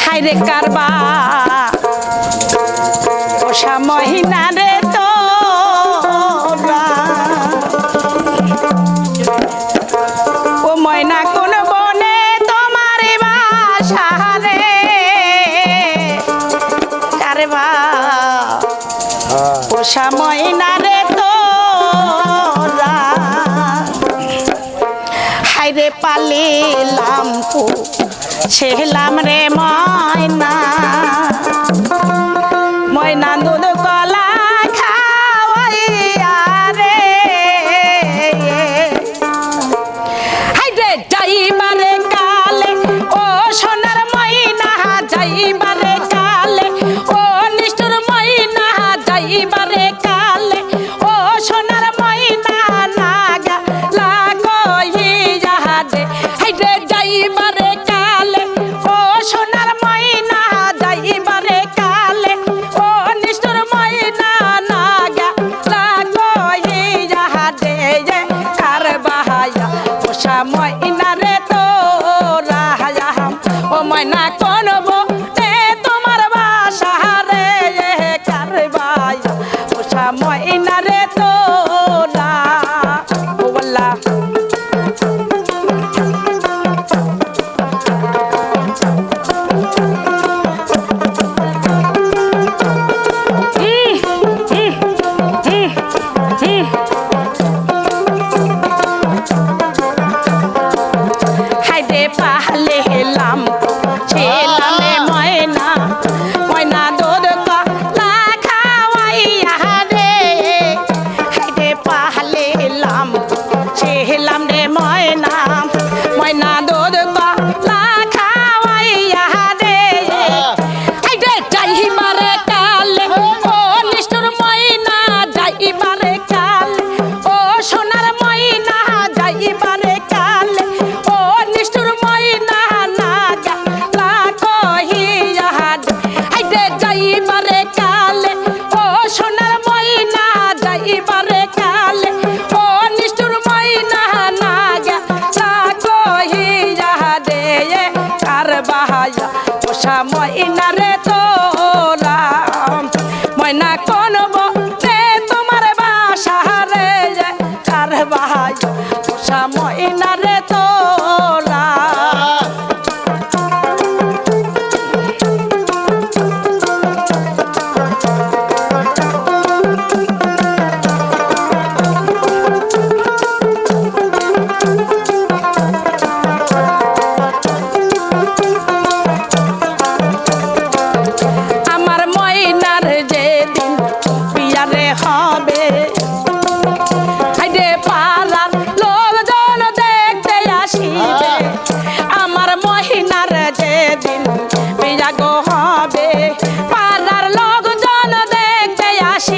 হাইরে কারবা। ওষা মহিনা রে তো ও ময়না কোন বনে তোমারে বাসা রে। কারবা। ওষা মহিনা রে রে পালিলাম সে হেলাম রে ময়না। সাহায়া পোষা ময়না রে। inna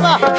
大哥。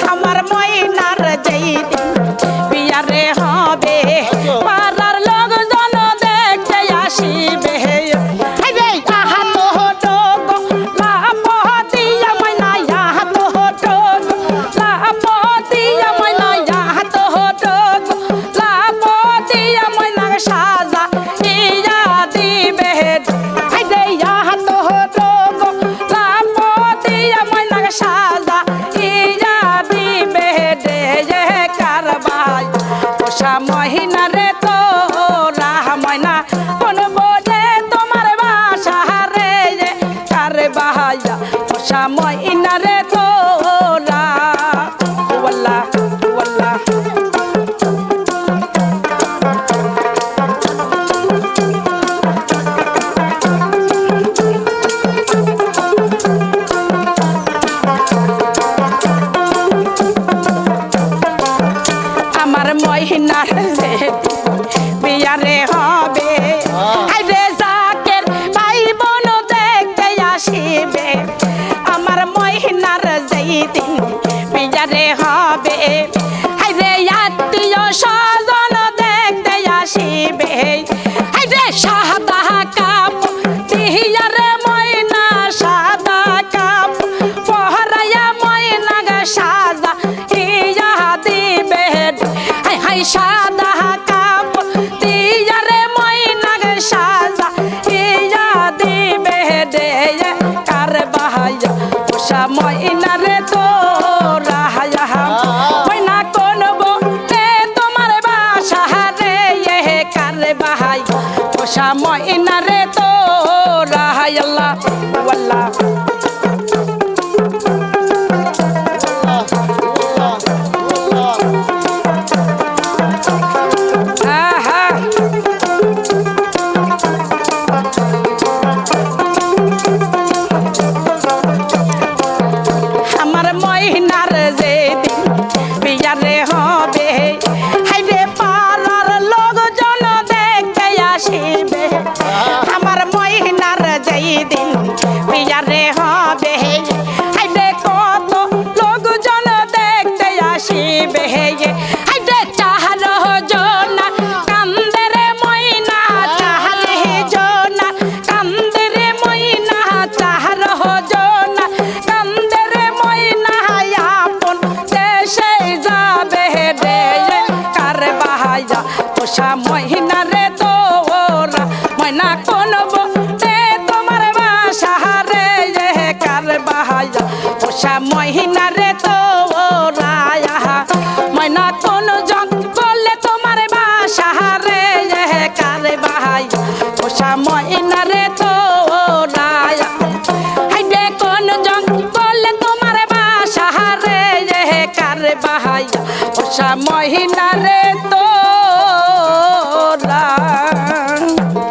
cannot. moi, Chiquitín. মহিনা রে তো ময়না কোন জঙ্গলে তোমার বাসা রে কারে বাহাই পোষা মহিনা রে তো কোন জঙ্গলে তোমার বাসা রে কারে বাহাই পোষা মহিনা রে